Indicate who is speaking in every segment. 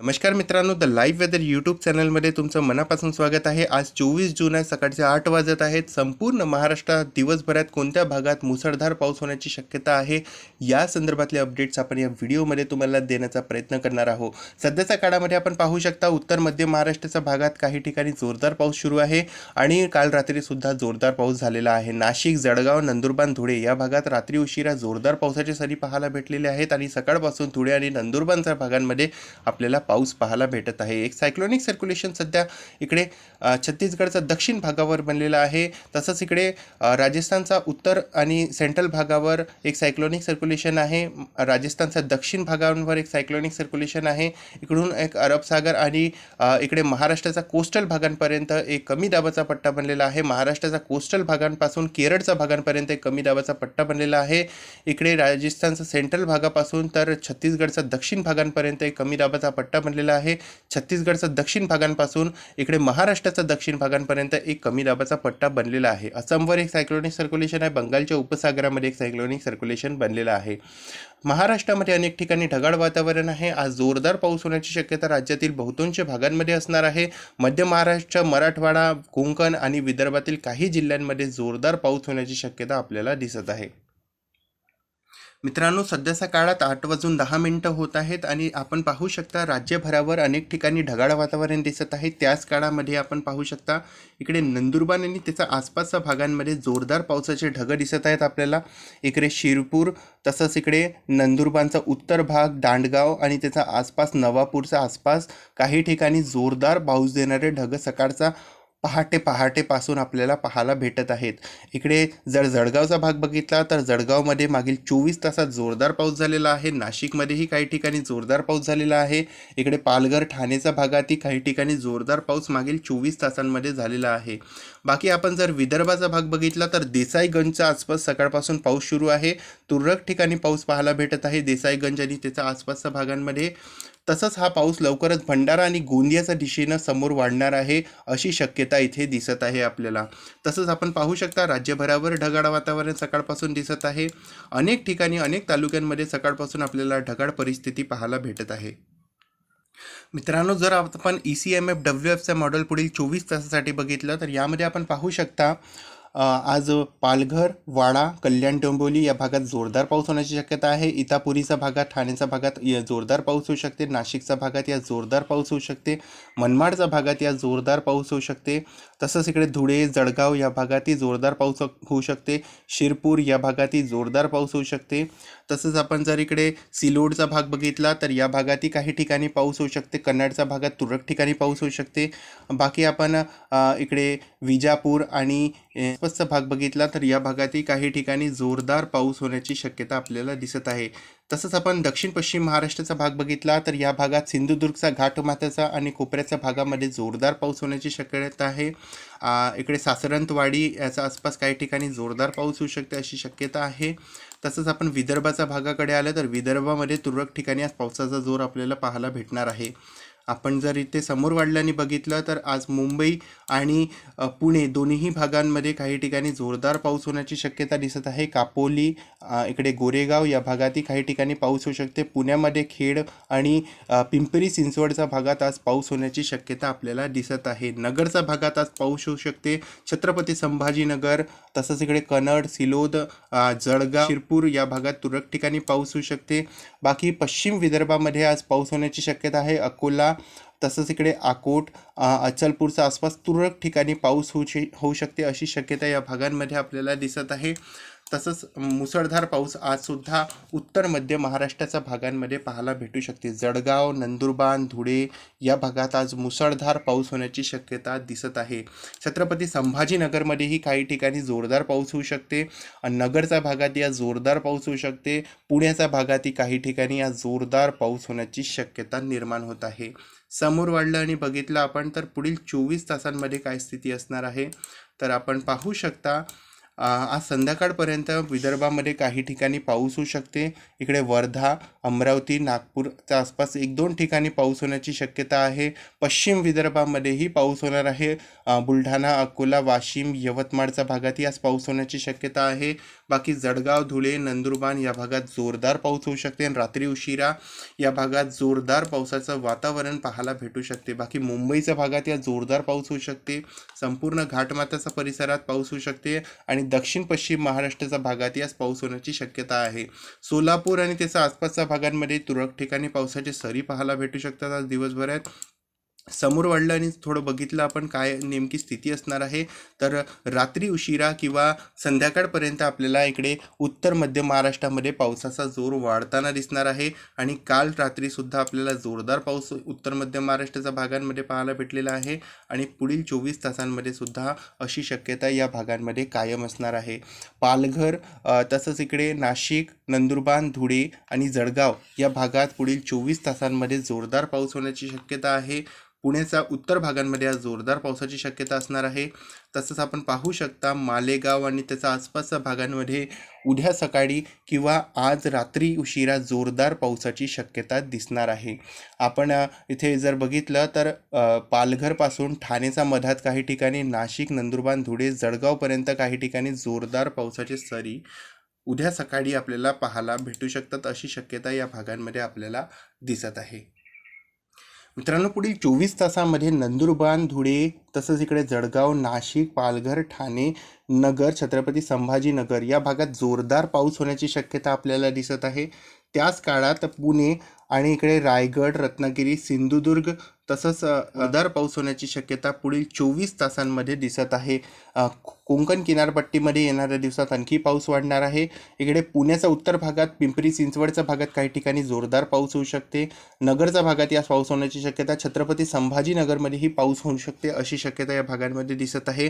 Speaker 1: नमस्कार मित्रांनो the live weather YouTube चॅनलमध्ये तुमचं मनापासून स्वागत आहे. आज चोवीस जून आहे सकाळचे आठ वाजत आहेत. संपूर्ण महाराष्ट्रात दिवसभरात कोणत्या भागात मुसळधार पाऊस होण्याची शक्यता आहे या संदर्भातले अपडेट्स आपण या व्हिडिओमध्ये तुम्हाला देण्याचा प्रयत्न करणार आहोत. सध्याच्या काळामध्ये आपण पाहू शकता उत्तर मध्य महाराष्ट्राच्या भागात काही ठिकाणी जोरदार पाऊस सुरू आहे आणि काल रात्रीसुद्धा जोरदार पाऊस झालेला आहे. नाशिक जळगाव नंदुरबार धुळे या भागात रात्री उशिरा जोरदार पावसाचे सरी पाहायला भेटलेले आहेत आणि सकाळपासून धुळे आणि नंदुरबारच्या भागांमध्ये आपल्याला पाऊस पाहायला भेटत आहे. एक सायक्लोनिक सर्क्युलेशन सध्या इकडे छत्तीसगडचा दक्षिण भागावर बनलेला आहे. तसंच इकडे राजस्थानचा उत्तर आणि सेंट्रल भागावर एक सायक्लोनिक सर्क्युलेशन आहे. राजस्थानचा दक्षिण भागांवर एक सायक्लोनिक सर्क्युलेशन आहे. इकडून एक अरब सागर आणि इकडे महाराष्ट्राचा कोस्टल भागांपर्यंत एक कमी दाबाचा पट्टा बनलेला आहे. महाराष्ट्राचा कोस्टल भागांपासून केरळचा भागांपर्यंत एक कमी दाबाचा पट्टा बनलेला आहे. इकडे राजस्थानचा सेंट्रल भागापासून तर छत्तीसगडचा दक्षिण भागांपर्यंत एक कमी दाबाचा पट्टा बनलेला आहे. छत्तीसगडचा दक्षिण भागांपासून इकडे महाराष्ट्राचा दक्षिण भागांपर्यंत एक कमी दाबाचा पट्टा बनलेला आहे. असमवर एक सायक्लोनिक सर्क्युलेशन आहे. बंगालच्या उपसागरामध्ये एक सायक्लोनिक सर्क्युलेशन बनलेलं आहे. महाराष्ट्रामध्ये अनेक ठिकाणी ढगाळ वातावरण आहे. आज जोरदार पाऊस होण्याची शक्यता राज्यातील बहुतांश भागांमध्ये असणार आहे. मध्य महाराष्ट्र मराठवाडा कोंकण आणि विदर्भातील काही जिल्ह्यांमध्ये जोरदार पाऊस होण्याची शक्यता आपल्याला दिसत आहे. मित्रांनो सध्याच्या काळात आठ वाजून दहा मिनटं होत आहेत आणि आपण पाहू शकता राज्यभरावर अनेक ठिकाणी ढगाळ वातावरण दिसत आहे. त्याच काळामध्ये आपण पाहू शकता इकडे नंदुरबार आणि त्याच्या आसपासच्या भागांमध्ये जोरदार पावसाचे ढगं दिसत आहेत आपल्याला. इकडे शिरपूर तसंच इकडे नंदुरबारचा उत्तर भाग दांडगाव आणि त्याचा आसपास नवापूरचा आसपास काही ठिकाणी जोरदार पाऊस देणारे ढगं सकाळचा पहाटे पहाटेपासून आपल्याला पाहायला भेटत आहेत. इकडे जर जळगावचा भाग बघितला तर जळगावमध्ये मागील चोवीस तासात जोरदार पाऊस झालेला आहे. नाशिकमध्येही काही ठिकाणी जोरदार पाऊस झालेला आहे. इकडे पालघर ठाणेच्या भागातही काही ठिकाणी जोरदार पाऊस मागील चोवीस तासांमध्ये झालेला आहे. बाकी आपण जर विदर्भाचा भाग बघितला तर देसाईगंजच्या आसपास सकाळपासून पाऊस सुरू आहे. तुरळक ठिकाणी पाऊस पाहायला भेटत आहे. देसाईगंज आणि त्याच्या आसपासच्या भागांमध्ये तसंच हा पाऊस लवकरच भंडारा आणि गोंदियाच्या दिशेनं समोर वाढणार आहे अशी शक्यता इथे दिसत आहे आपल्याला. तसंच आपण पाहू शकता राज्यभरावर ढगाळ वातावरण सकाळपासून दिसत आहे. अनेक ठिकाणी अनेक तालुक्यांमध्ये सकाळपासून आपल्याला ढगाळ परिस्थिती पाहायला भेटत आहे. मित्रांनो जर आपण E C M F W एफचं मॉडेल पुढील चोवीस तासासाठी बघितलं तर यामध्ये आपण पाहू शकता आज पालघर वाडा कल्याण डोंबिवली या भागात जोरदार पाऊस होण्याची शक्यता आहे. इतापुरीचा भागात ठाण्याचा भागात या जोरदार पाऊस होऊ शकते. नाशिकच्या भागात या जोरदार पाऊस होऊ शकते. मनमाडच्या भागात या जोरदार पाऊस होऊ शकते. तसंच इकडे धुळे जळगाव या भागातही जोरदार पाऊस होऊ शकते. शिरपूर या भागातही जोरदार पाऊस होऊ शकते. तसंच आपण जर इकडे सिलोडचा भाग बघितला तर या भागातही काही ठिकाणी पाऊस होऊ शकते. कन्नडच्या भागात तुरळक ठिकाणी पाऊस होऊ शकते. बाकी आपण इकडे विजापूर आणि आसपासचा भाग बघितला तर या भागातही काही ठिकाणी जोरदार पाऊस होण्याची शक्यता आपल्याला दिसत आहे. तसंच आपण दक्षिण पश्चिम महाराष्ट्राचा भाग बघितला तर या भागात सिंधुदुर्गचा घाटमाथ्याचा आणि कोपऱ्याच्या भागामध्ये जोरदार पाऊस होण्याची शक्यता आहे. इकडे सासरंतवाडी याचा आसपास काही ठिकाणी जोरदार पाऊस होऊ शकते अशी शक्यता आहे. तसंच आपण विदर्भाच्या भागाकडे आलं तर विदर्भामध्ये तुरळक ठिकाणी आज पावसाचा जोर आपल्याला पाहायला भेटणार आहे. आपण जर इथे समोर वाढल्याने बघितलं तर आज मुंबई आणि पुणे दोन्ही भागांमध्ये काही ठिकाणी जोरदार पाऊस होण्याची शक्यता दिसत आहे. कापोली इकडे गोरेगाव या भागातही काही ठिकाणी पाऊस होऊ शकते. पुण्यामध्ये खेड आणि पिंपरी चिंचवडच्या भागात आज पाऊस होण्याची शक्यता आपल्याला दिसत आहे. नगरच्या भागात आज पाऊस होऊ शकते. छत्रपती संभाजीनगर तसंच इकडे कन्नड सिलोद जळगाव शिरपूर या भागात तुरळक ठिकाणी पाऊस होऊ शकते. बाकी पश्चिम विदर्भामध्ये आज पाऊस होण्याची शक्यता आहे. अकोला तसंच इकडे अकोट अचलपूरचा अचलपूरच्या आसपास तुरळक ठिकाणी पाऊस होऊ शे होऊ शकते अशी शक्यता या भागांमध्ये आपल्याला दिसत आहे. तसंच मुसळधार पाऊस आजसुद्धा उत्तर मध्य महाराष्ट्राच्या भागांमध्ये पाहायला भेटू शकते. जळगाव नंदुरबार धुळे या भागात आज मुसळधार पाऊस होण्याची शक्यता दिसत आहे. छत्रपती संभाजीनगरमध्येही काही ठिकाणी जोरदार पाऊस होऊ शकते. आणि नगरच्या भागात या जोरदार पाऊस होऊ शकते. पुण्याच्या भागातही काही ठिकाणी या जोरदार पाऊस होण्याची शक्यता निर्माण होत आहे. समोर वाढलं आणि बघितलं आपण तर पुढील चोवीस तासांमध्ये काय स्थिती असणार आहे? तर आपण पाहू शकता आज संध्याकाळपर्यंत विदर्भामध्ये काही ठिकाणी पाऊस होऊ शकते. इकडे वर्धा अमरावती नागपूरच्या आसपास एक दोन ठिकाणी पाऊस होण्याची शक्यता आहे. पश्चिम विदर्भामध्येही पाऊस होणार आहे. बुलढाणा अकोला वाशिम यवतमाळच्या भागातही आज पाऊस होण्याची शक्यता आहे. बाकी जळगाव धुळे नंदुरबार या भागात जोरदार पाऊस होऊ शकते आणि रात्री उशिरा या भागात जोरदार पावसाचं वातावरण पाहायला भेटू शकते. बाकी मुंबईच्या भागात या जोरदार पाऊस होऊ शकते. संपूर्ण घाटमाताचा परिसरात पाऊस होऊ शकते आणि दक्षिण पश्चिम महाराष्ट्राच्या भागात यास पाऊस होण्याची शक्यता आहे. सोलापूर आणि त्याच्या आसपासच्या भागांमध्ये तुरळक ठिकाणी पावसाचे सरी पाहायला भेटू शकतात. आज दिवसभरात समोर वाढलं आणि थोडं बघितलं आपण काय नेमकी स्थिती असणार आहे. तर रात्री उशिरा किंवा संध्याकाळपर्यंत आपल्याला इकडे उत्तर मध्य महाराष्ट्रामध्ये पावसाचा जोर वाढताना दिसणार आहे. आणि काल रात्रीसुद्धा आपल्याला जोरदार पाऊस उत्तर मध्य महाराष्ट्राच्या भागांमध्ये पाहायला भेटलेला आहे. आणि पुढील चोवीस तासांमध्ये सुद्धा अशी शक्यता या भागांमध्ये कायम असणार आहे. पालघर तसंच इकडे नाशिक नंदुरबार धुळे आणि जळगाव या भागात पुढील चोवीस तासांमध्ये जोरदार पाऊस होण्याची शक्यता आहे. पुण्याच्या उत्तर भागांमध्ये आज जोरदार पावसाची शक्यता असणार आहे. तसंच आपण पाहू शकता मालेगाव आणि त्याच्या आसपासच्या भागांमध्ये उद्या सकाळी किंवा आज रात्री उशिरा जोरदार पावसाची शक्यता दिसणार आहे. आपण इथे जर बघितलं तर पालघरपासून ठाणेच्या मधात काही ठिकाणी नाशिक नंदुरबार धुळे जळगावपर्यंत काही ठिकाणी जोरदार पावसाचे सरी उद्या सकाळी आपल्याला पाहायला भेटू शकतात अशी शक्यता या भागांमध्ये आपल्याला दिसत आहे. मित्रांनो पुढील चोवीस तासामध्ये नंदुरबार धुळे तसंच इकडे जळगाव नाशिक पालघर ठाणे नगर छत्रपती संभाजीनगर या भागात जोरदार पाऊस होण्याची शक्यता आपल्याला दिसत आहे. त्याच काळात पुणे आणि इकडे रायगड रत्नागिरी सिंधुदुर्ग तसंच जोरदार पाऊस होण्याची शक्यता पुढील चोवीस तासांमध्ये दिसत आहे. कोकण किनारपट्टीमध्ये येणाऱ्या दिवसात आणखी पाऊस वाढणार आहे. इकडे पुण्याच्या उत्तर भागात पिंपरी चिंचवडच्या भागात काही ठिकाणी जोरदार पाऊस होऊ शकते. नगरच्या भागात यास पाऊस होण्याची शक्यता छत्रपती संभाजीनगरमध्येही पाऊस होऊ शकते अशी शक्यता या भागांमध्ये दिसत आहे.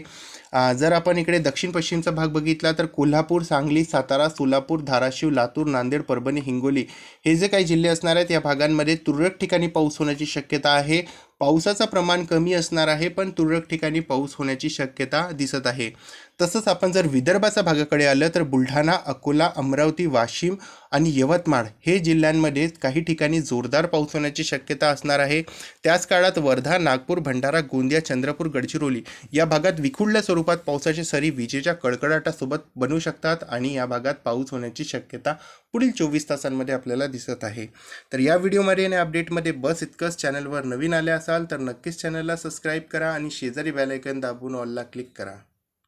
Speaker 1: जर आपण इकडे दक्षिण पश्चिमचा भाग बघितला तर कोल्हापूर सांगली सातारा सोलापूर धाराशिव लातूर नांदेड परभणी हिंगोली हे जे काही जिल्हे असणार आहेत या भागांमध्ये तुरळक ठिकाणी पाऊस होण्याची शक्यता आहे. पावसाचं प्रमाण कमी असणार आहे पण तुरळक ठिकाणी पाऊस होण्याची शक्यता दिसत आहे. तसंच आपण जर विदर्भाच्या भागाकडे आलं तर बुलढाणा अकोला अमरावती वाशिम आणि यवतमाळ हे जिल्ह्यांमध्ये काही ठिकाणी जोरदार पाऊस होण्याची शक्यता असणार आहे. त्याच काळात वर्धा नागपूर भंडारा गोंदिया चंद्रपूर गडचिरोली या भागात विखुरल्या स्वरूपात पावसाची सरी विजेच्या कडकडाटासोबत बनू शकतात आणि या भागात पाऊस होण्याची शक्यता पुढील चोवीस तासांमध्ये आपल्याला दिसत आहे. तर या व्हिडिओमध्ये आणि अपडेटमध्ये बस इतकंच. चॅनलवर नवीन आले असाल तर नक्कीच चॅनलला सबस्क्राईब करा आणि शेजारी बेल दाबून ऑलला क्लिक करा.